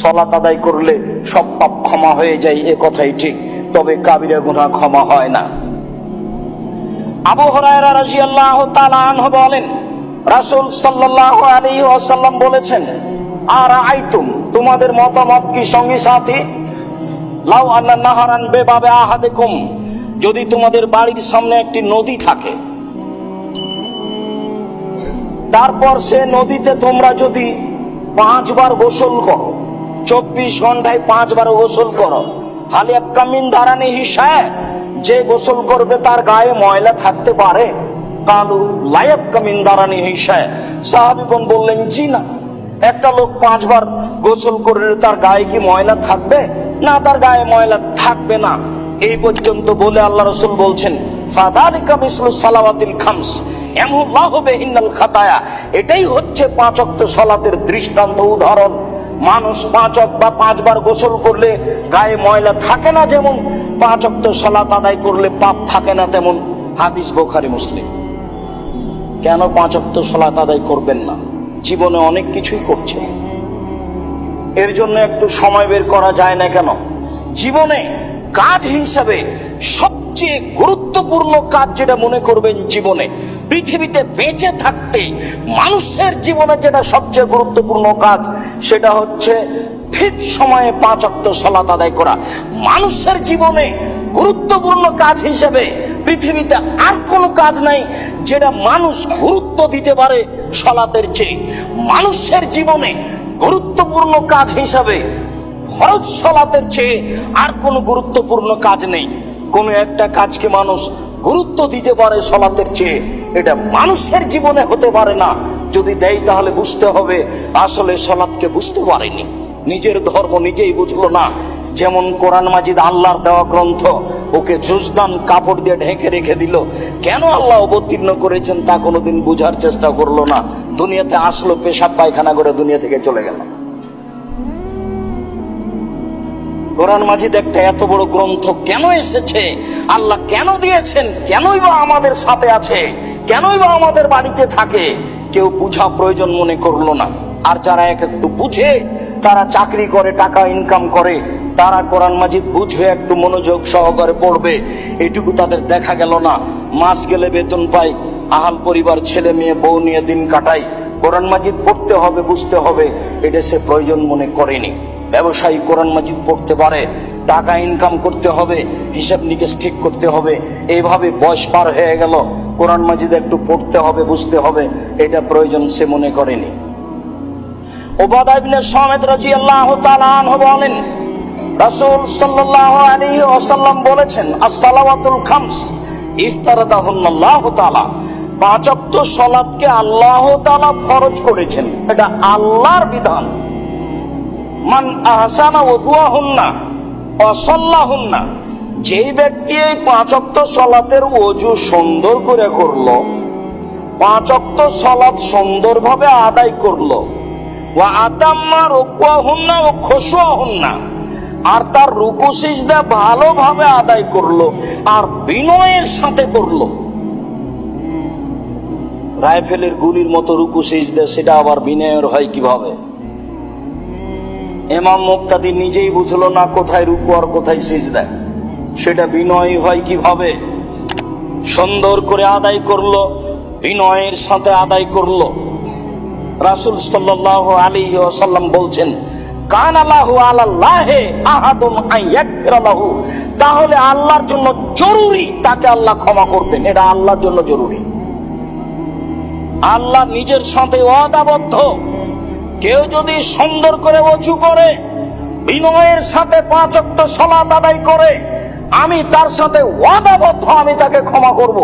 সলাত আদায় করলে সব পাপ ক্ষমা হয়ে যায়, এ কথাই ঠিক। তবে কাবিরা গুনাহ ক্ষমা হয় না। আবু হরায়রা রাদিয়াল্লাহু তাআলা আনহু বলেন, রাসূল সাল্লাল্লাহু আলাইহি ওয়াসাল্লাম বলেছেন, আর আইতুম, তোমাদের মতামত কি সঙ্গী সাথী? লাউ আল্লাহ নাহারান বেবাবে আহাদিকুম, যদি তোমাদের বাড়ির সামনে একটি নদী থাকে। তারপর সে নদীতে তোমরা যদি পাঁচবার গোসল করো চব্বিশ ঘন্টায় পাঁচবার গোসল করো। হালি কামিন ধারানি হিসায় যে গোসল করবে তার গায়ে ময়লা থাকতে পারে। কালু লায়ক কামিন দারানি হিসায় সাহাবিগণ বললেন, জি না। একটা লোক পাঁচবার গোসল করলে তার গায়ে কি ময়লা থাকবে? না, তার গায়ে ময়লা থাকবে না। এই পর্যন্ত বলে আল্লাহ রসুল বলছেন ফাদালিকা মিসলু সালাওয়াতিল খামস। এমুল্লাহ বেহিনাল খাতায়া। এটাই হচ্ছে পাঁচ অক্ত সলাতের দৃষ্টান্ত উদাহরণ। মানুষ পাঁচ অক্ত বা পাঁচবার গোসল করলে গায়ে ময়লা থাকে না যেমন, পাঁচ অক্ত সলাত আদায় করলে পাপ থাকে না তেমন, হাদিস বোখারি মুসলিম। কেন পাঁচ অক্ত সলাত আদায় করবেন না? জীবনে অনেক কিছুই করছে। এর জন্য একটু সময় বের করা যায় না কেন? জীবনে কাজ হিসাবে সবচেয়ে গুরুত্বপূর্ণ কাজ যেটা মনে করবেন জীবনে পৃথিবীতে বেঁচে থাকতে মানুষের জীবনে যেটা সবচেয়ে গুরুত্বপূর্ণ কাজ, সেটা হচ্ছে ঠিক সময়ে পাঁচ অক্ত সলাত আদায় করা। মানুষের জীবনে গুরুত্বপূর্ণ কাজ হিসেবে পৃথিবীতে আর কোনো কাজ নাই যেটা মানুষ গুরুত্ব দিতে পারে সলাতের চেয়ে। মানুষের জীবনে গুরুত্বপূর্ণ কাজ হিসাবে ফরজ সলাতের চেয়ে আর কোনো গুরুত্বপূর্ণ কাজ নেই। কোনো একটা কাজকে মানুষ গুরুত্ব দিতে পারে সলাতের চেয়ে। এটা মানুষের জীবনে হতে পারে না। যদি দেয় তাহলে বুঝতে হবে, আসলে সলাৎকে বুঝতে পারেনি। নিজের ধর্ম নিজেই বুঝলো না। যেমন কোরআন মাজিদ আল্লাহর দেওয়া গ্রন্থ, ওকে জুজদান কাপড় দিয়ে ঢেকে রেখে দিল। কেন আল্লাহ অবতীর্ণ করেছেন তা কোনোদিন বোঝার চেষ্টা করল না। দুনিয়াতে আসলো পেশাব পায়খানা করে দুনিয়া থেকে চলে গেল। কোরআন মাজিদ একটা এত বড় গ্রন্থ কেন এসেছে? আল্লাহ কেন দিয়েছেন? কেনই বা আমাদের সাথে আছে? কেনই বা আমাদের বাড়িতে থাকে? কেউ বুঝা প্রয়োজন মনে করল না। আর যারা এক একটু বুঝে, তারা চাকরি করে, টাকা ইনকাম করে, তারা কোরআন মাজিদ বুঝবে, একটু মনোযোগ সহকারে পড়বে। এটুকু তাদের দেখা গেল না। মাস গেলে বেতন পায় আহাল পরিবার, ছেলে মেয়ে, বউ নিয়ে দিন কাটাই। কোরআন মাজিদ পড়তে হবে, বুঝতে হবে, এটা সে প্রয়োজন মনে করেনি। ব্যবসায়ী কোরআন মাজিদ পড়তে পারে টাকা ইনকাম করতে হবে, হিসাব নিকেশ ঠিক করতে হবে। এইভাবে বয়স পার হয়ে গেল, কোরআন মাজিদ একটু পড়তে হবে, বুঝতে হবে, এটা প্রয়োজন সে মনে করেনি। ওবাদা ইবনে সামেদ রাদিয়াল্লাহু তাআলা আনহু বলেন, রাসূল সাল্লাল্লাহু আলাইহি ওয়াসাল্লাম বলেছেন as-সালাওয়াতুল খামস ইফতারাদাহুল্লাহু তাআলা। পাঁচ ওয়াক্ত সালাতকে আল্লাহ তাআলা ফরজ করেছেন। এটা আল্লাহর বিধান। মান আহসানা ওযুয়াহুন্না অসল্লাহুন্না যেই ব্যক্তি এই পাঁচ অক্ত সলাতের অজু সুন্দর করে করল পাঁচ অক্ত সলাৎ সুন্দরভাবে আদায় করল, ওয়া আতাম্মা রুকুয়াহুন্না ও খসুয়াহুন্না আর তার রুকু ভালোভাবে আদায় করল আর বিনয়ের সাথে করল। রাইফেলের গুলির মতো রুকু সেটা আবার বিনয়ের হয় কীভাবে? এমাম মুক্তাদি নিজেই বুঝলো না কোথায় রুকু আর কোথায় দেয় সেটা বিনয় হয় কীভাবে? সুন্দর করে আদায় করল, বিনয়ের সাথে আদায় করল। রাসূল সাল্লাল্লাহু আলী ওয়াসাল্লাম বলছেন, কান আল্লাহু আলাল্লাহে আহাদুম আইয়াগফিরালাহু তাহলে আল্লাহর জন্য জরুরি তাকে আল্লাহ ক্ষমা করবেন, এটা আল্লাহর জন্য জরুরি। আল্লাহ নিজের সাথে ওয়াদাবদ্ধ। কেউ যদি সুন্দর করে অজু করে, বিনয়ের সাথে পাঁচ অক্ত সলাত আদায় করে, আমি তার সাথে ওয়াদাবদ্ধ, আমি তাকে ক্ষমা করব।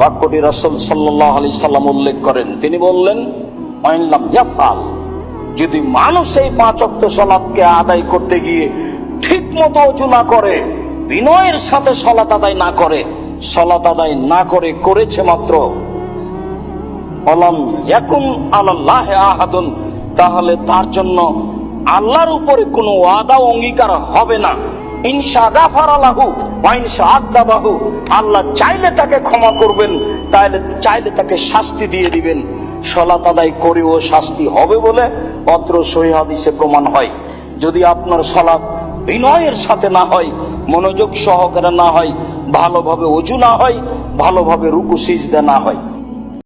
বাক্যটি রাসূল সাল্লাল্লাহু আলাইহি সাল্লাম উল্লেখ করেন। তিনি বললেন আইনলাম ইয়াফাল যদি মানুষ এই পাঁচ অক্ত সলাতকে আদায় করতে গিয়ে ঠিক মতো অজু না করে, বিনয়ের সাথে সলাত আদায় না করে, সলাত আদায় না করে করেছে মাত্র অলাম ইয়াকুন আলাল্লাহ আহাদুন, তাহলে তার জন্য আল্লাহর উপরে কোনো ওয়াদা অঙ্গীকার হবে না। ইনশা গাফার আলাহু ইনশা আদাবাহু আল্লাহ চাইলে তাকে ক্ষমা করবেন, তাইলে চাইলে তাকে শাস্তি দিয়ে দিবেন। সলাত আদায় করেও শাস্তি হবে বলে অত্র সহি হাদিসে প্রমাণ হয়। যদি আপনার সলাৎ বিনয়ের সাথে না হয়, মনোযোগ সহকারে না হয়, ভালোভাবে অজু না হয়, ভালোভাবে রুকু, সিজদা না হয়।